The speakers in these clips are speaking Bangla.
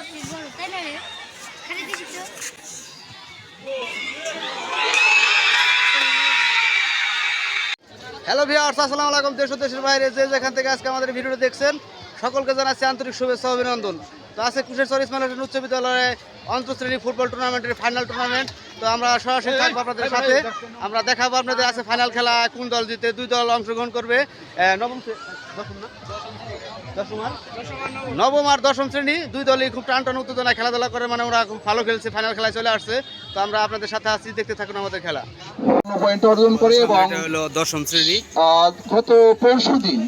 বাপরে বড় তাই না রে খালি দেখি তো হ্যালো ভিউয়ার্স আসসালামু আলাইকুম। দেশ ও দেশের বাইরে যে যেখান থেকে আজকে আমাদের ভিডিওটি দেখছেন সকলকে জানাচ্ছি আন্তরিক শুভেচ্ছা অভিনন্দন। তো আজকে কুশেশ্বর ইসমাইল উচ্চ বিদ্যালয়ে অন্তঃশ্রেণী ফুটবল টুর্নামেন্টের ফাইনাল টুর্নামেন্ট তো আমরা সরাসরি থাকব আপনাদের সাথে। আমরা দেখাবো আপনাদের আছে ফাইনাল খেলা কোন দল জিতে দুই দল অংশগ্রহণ করবে। নবম দশম না? নবম আর দশম শ্রেণি দুই দলই খুব টান টান উত্তেজনা খেলাধুলা করে মানে ওরা খুব ভালো খেলছে ফাইনাল খেলায় চলে আসছে। তো আমরা আপনাদের সাথে আছি দেখতে থাকুন আমাদের খেলা। পয়েন্ট অর্জন করে এবং হলো দশম শ্রেণি। গত পরশু দিন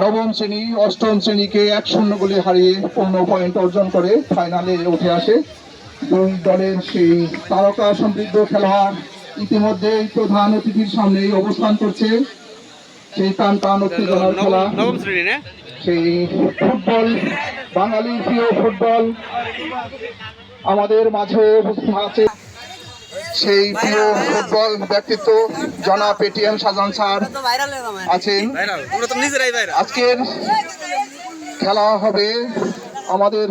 নবম শ্রেণি অষ্টম শ্রেণীকে এক শূন্য গোলে হারিয়ে পূর্ণ পয়েন্ট অর্জন করে ফাইনালে উঠে আসে। দুই দলের সেই তারকা সমৃদ্ধ খেলোয়াড় ইতিমধ্যে প্রধান অতিথির সামনেই অবস্থান করছে। সেই টান টান উত্তেজনার খেলা। সেই ফুটবল বাঙালির প্রিয় ফুটবল আমাদের মাঝে আছে। সেই প্রিয় ফুটবল ব্যক্তিত্ব জনাব পেটিএম সাজান স্যার আছেন। আজকের খেলা হবে আমাদের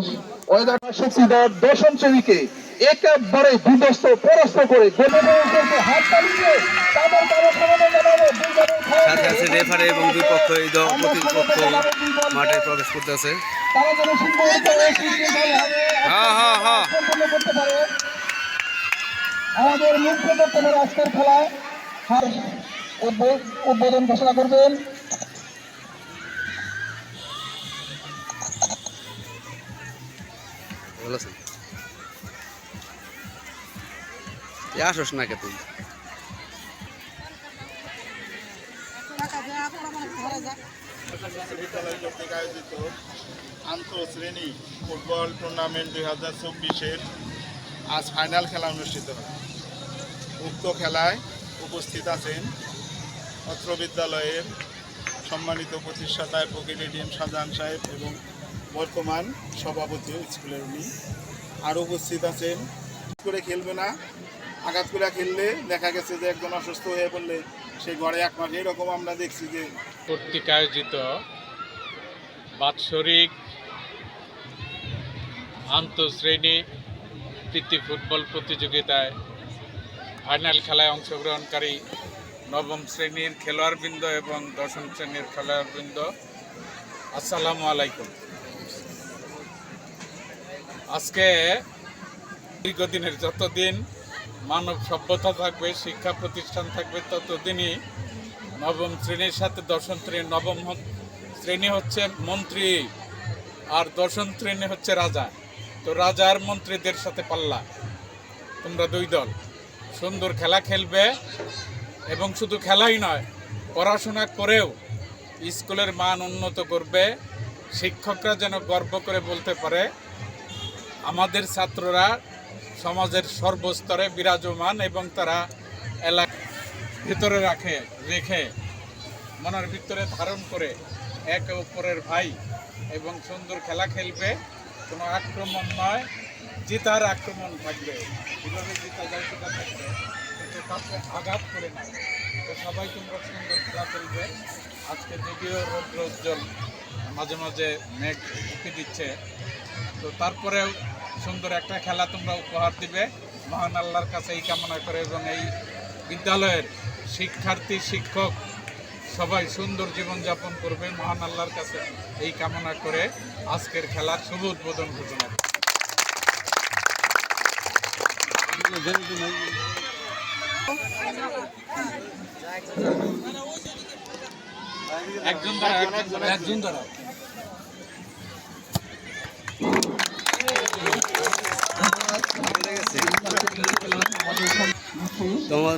ওয়েদার শক্তিধর দশম শ্রেণীকে। একেবারে বিধ্বস্ত পরাস্ত করে হাত চালিয়ে তাদের তারা সমানে জানাব দুই দলের খেলা সাথে আছে রেফারি এবং দুই পক্ষ এই প্রতিপক্ষ মাঠে প্রবেশ করতেছে। তারা যেন করতে পারে। আমাদের মুখ্য বক্তব্যের আজকের খেলায় হ্যাঁ, উদ্বোধন ঘোষণা করবেন। ভালো আছেন? আসোস না কে তুই বিদ্যালয় কর্তৃক আয়োজিত আন্তঃশ্রেণী ফুটবল টুর্নামেন্ট দুই হাজার চব্বিশের আজ ফাইনাল খেলা অনুষ্ঠিত হয়। উক্ত খেলায় উপস্থিত আছেন অত্র বিদ্যালয়ের সম্মানিত প্রতিষ্ঠাতা এডিএম শাহজাহান সাহেব এবং বর্তমান সভাপতি স্কুলের উনি। আরও উপস্থিত আছেন করে খেলবে না? আঘাত করে খেললে দেখা গেছে যে একজন অসুস্থ হয়ে পড়লে সেই ঘরে এক মাস এরকম আমরা দেখছি যে কর্তৃক আয়োজিত বাৎসরিক আন্তঃশ্রেণী প্রীতি ফুটবল প্রতিযোগিতায় ফাইনাল খেলায় অংশগ্রহণকারী নবম শ্রেণির খেলোয়াড়বৃন্দ এবং দশম শ্রেণির খেলোয়াড়বৃন্দ। আসসালামু আলাইকুম। আজকে দীর্ঘদিনের যতদিন মানব সভ্যতা থাকবে, শিক্ষা প্রতিষ্ঠান থাকবে, ততদিনই নবম শ্রেণির সাথে দশম শ্রেণি নবম শ্রেণি হচ্ছে মন্ত্রী আর দশম শ্রেণি হচ্ছে রাজা। তো রাজার মন্ত্রীদের সাথে পাল্লা। তোমরা দুই দল। সুন্দর খেলা খেলবে এবং শুধু খেলাই নয়, পড়াশোনা করেও স্কুলের মান উন্নত করবে। শিক্ষকরা যেন গর্ব করে বলতে পারে, আমাদের ছাত্ররা সমাজের সর্বস্তরে বিরাজমান এবং তারা এলাকা ভিতরে রাখে, রেখে, মনের ভিতরে ধারণ করে একে অপরের ভাই এবং সুন্দর খেলা খেলবে, কোনো আক্রমণ নয়, জিতার আক্রমণ থাকবে। কীভাবে জিতা যায় সেটা থাকবে। কিন্তু কাউকে আঘাত করে না। তো সবাই তোমরা সুন্দর খেলা খেলবে। আজকে যদিও রৌদ্র উজ্জ্বল, মাঝে মাঝে মেঘ উঠে দিচ্ছে। তো তারপরেও সুন্দর একটা খেলা তোমরা উপহার দিবে। মহান আল্লাহর কাছে এই কামনা করে এবং এই বিদ্যালয়ের শিক্ষার্থী শিক্ষক সবাই সুন্দর জীবনযাপন করবে। মহান আল্লাহর কাছে এই কামনা করে আজকের খেলার শুভ উদ্বোধন ঘোষণা একজন দাঁড়াও, একজন দাঁড়াও,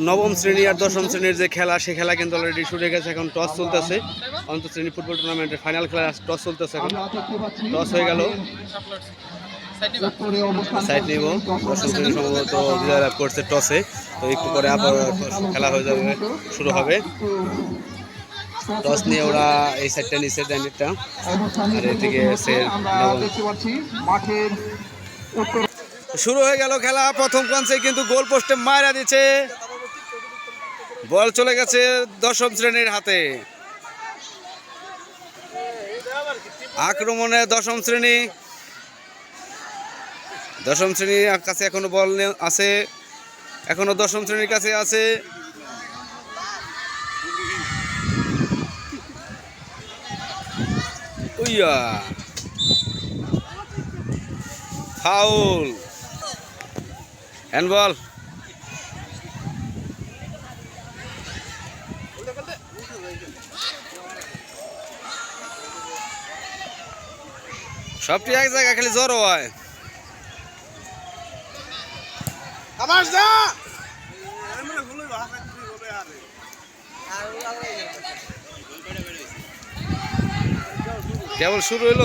নবম শ্রেণি আর দশম শ্রেণির যে খেলা, সে খেলা কিন্তু অলরেডি শুরু হয়ে গেছে, এখন টস চলতেছে। অন্ত শ্রেণি ফুটবল টুর্নামেন্টের ফাইনাল খেলা টস চলতেছে এখন। টস হয়ে গেল। সাইড নিব। দশম শ্রেণি সম্ভবত বিজয় লাভ করছে টসে তো একটু পরে আবার খেলা হয়ে যাবে, শুরু হবে। টস নিয়ে ওরা এই সাইডটা নিচে দেন একটা আর এদিকে শুরু হয়ে গেল খেলা, প্রথম কনসে কিন্তু গোল পোস্টে মারা দিচ্ছে বল চলে গেছে দশম শ্রেণির হাতে। আক্রমণে দশম শ্রেণি। দশম শ্রেণির কাছে এখনও বল আছে। এখনও দশম শ্রেণির কাছে আছে। উইয়া। ফাউল। হ্যান্ডবল। সবটি এক জায়গায় খালি জ্বর হয়। কেবল শুরু হইল।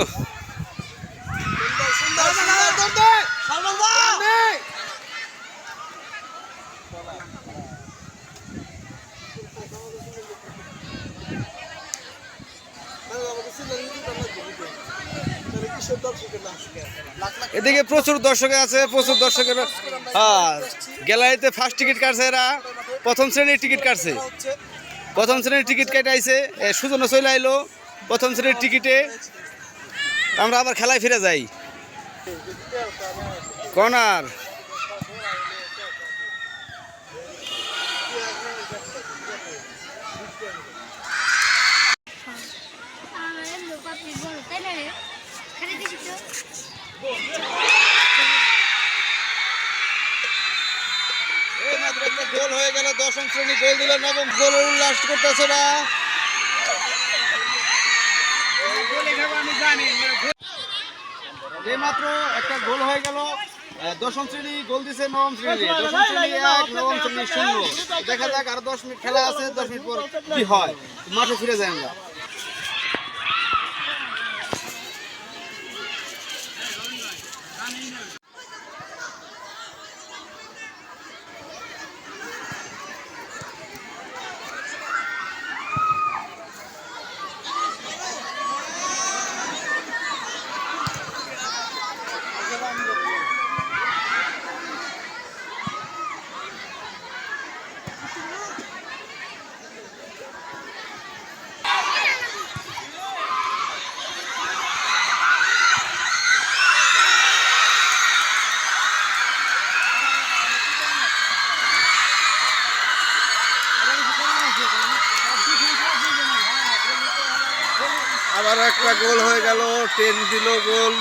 এদিকে প্রচুর দর্শক আছে, প্রচুর দর্শকের হ্যাঁ গ্যালারিতে ফার্স্ট টিকিট কাটছে এরা, প্রথম শ্রেণির টিকিট কাটছে। প্রথম শ্রেণির টিকিট কেটে আইছে চলে আইলো। প্রথম শ্রেণির টিকিটে আমরা আবার খেলায় ফিরে যাই। কর্নার। আমাদের লোক আপনি বড় তাই না রে খালি দেখি তো এইমাত্র একটা গোল হয়ে গেল, দশম শ্রেণি গোল দিল নবম গোল উল্লাস করতেছে না। এইমাত্র একটা গোল হয়ে গেল। দশম শ্রেণি গোল দিছে নবম শ্রেণি। দশম শ্রেণি এক, নবম শ্রেণি শূন্য। দেখা যাক আর দশ মিনিট খেলা আছে, দশ মিনিট পর কি হয়। মাঠে ফিরে যায় আমরা। একটা গোল হয়ে গেল টেন দিল গোল।